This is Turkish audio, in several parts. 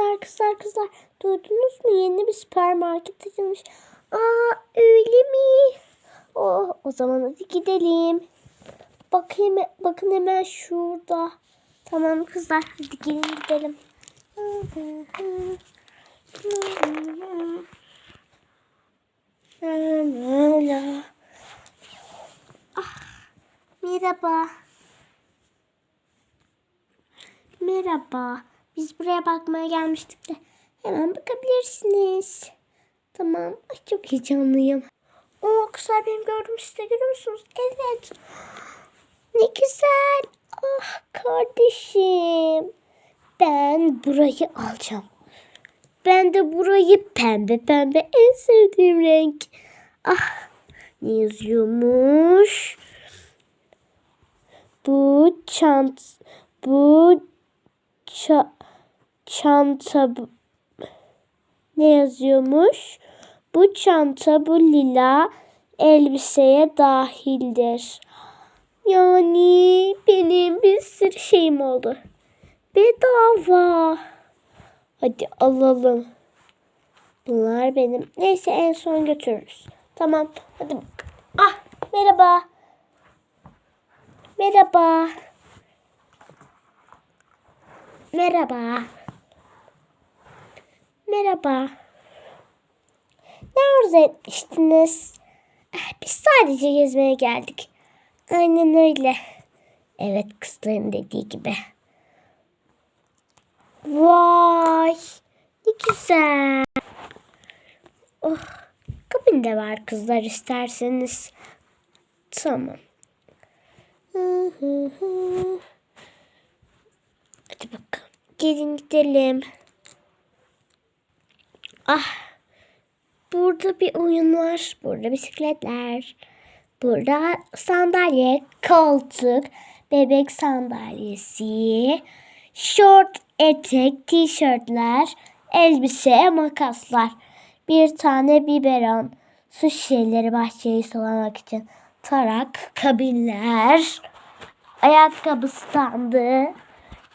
Kızlar kızlar kızlar duydunuz mu yeni bir süpermarket açılmış. Aa öyle mi? Oh, o zaman hadi gidelim. Bakayım bakın hemen şurada. Tamam kızlar hadi gelin gidelim. Ah, merhaba. Merhaba. Biz buraya bakmaya gelmiştik de hemen bakabilirsiniz. Tamam. Ay çok heyecanlıyım. O kızlar benim gördüğüm size görüyor musunuz? Evet. Ne güzel. Ah kardeşim. Ben burayı alacağım. Ben de burayı pembe pembe en sevdiğim renk. Ah ne yazıyormuş? Bu çant bu ça, çanta ne yazıyormuş? Bu çanta bu lila elbiseye dahildir. Yani benim bir sürü şeyim oldu. Bedava. Hadi alalım. Bunlar benim. Neyse en son götürürüz. Tamam. Hadi. Ah merhaba. Merhaba. Merhaba. Merhaba. Ne arzu etmiştiniz? Eh, Biz sadece gezmeye geldik. Aynen öyle. Evet kızların dediği gibi. Vay. Ne güzel. Oh. Kabin de var kızlar isterseniz. Tamam. Hı hı hı. Hadi bakalım. Gelin gidelim. Ah. Burada bir oyun var. Burada bisikletler. Burada sandalye, koltuk, bebek sandalyesi, şort, etek, tişörtler, elbise, makaslar. Bir tane biberon, su şişeleri bahçeyi sulamak için, tarak, kabinler, ayakkabı standı,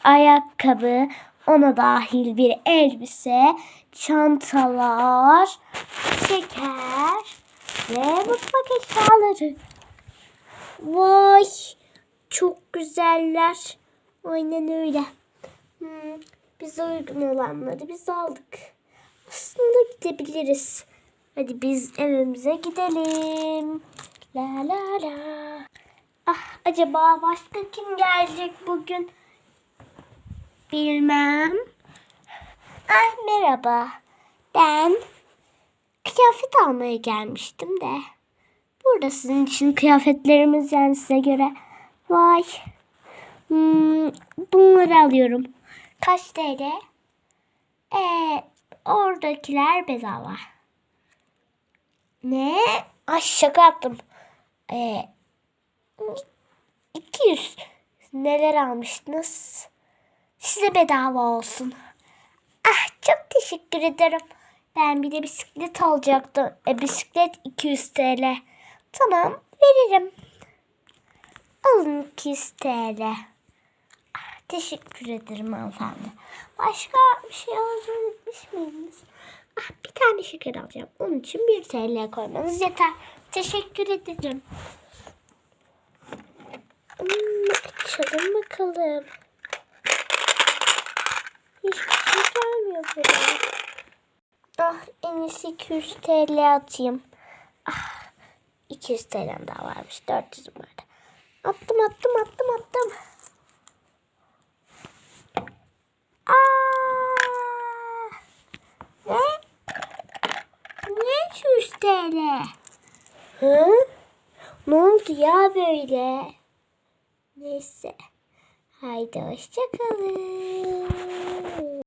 ayakkabı, ona dahil bir elbise, çantalar, şeker ve mutfak eşyaları. Vay çok güzeller. Aynen öyle. Hmm, bize uygun olanları biz aldık. Aslında gidebiliriz. Hadi biz evimize gidelim. La la la. Ah acaba başka kim gelecek bugün? Bilmem. Ah merhaba. Ben kıyafet almaya gelmiştim de. Burada sizin için kıyafetlerimiz yani size göre. Vay. Hmm, bunları alıyorum. Kaç TL? Ee, oradakiler bedava. Ne? Ay şaka yaptım. Ee, 200. Neler almıştınız? Size bedava olsun. Ah çok teşekkür ederim. Ben bir de bisiklet alacaktım. E, bisiklet 200 TL. Tamam veririm. Alın 200 TL. Ah, teşekkür ederim hanımefendi. Başka bir şey arzu etmiş miydiniz? Ah, bir tane şeker alacağım. Onun için 1 TL koymanız yeter. Teşekkür ederim. Hmm, açalım bakalım. Hiçbir şey gelmiyor buraya. Ah en iyisi 200 TL atayım. Ah 200 TL'm daha varmış. 400'üm vardı. Attım attım attım attım. Aa! Ne? Ne 200 TL? Hı? Ne oldu ya böyle? Neyse. はい、どうしちゃかね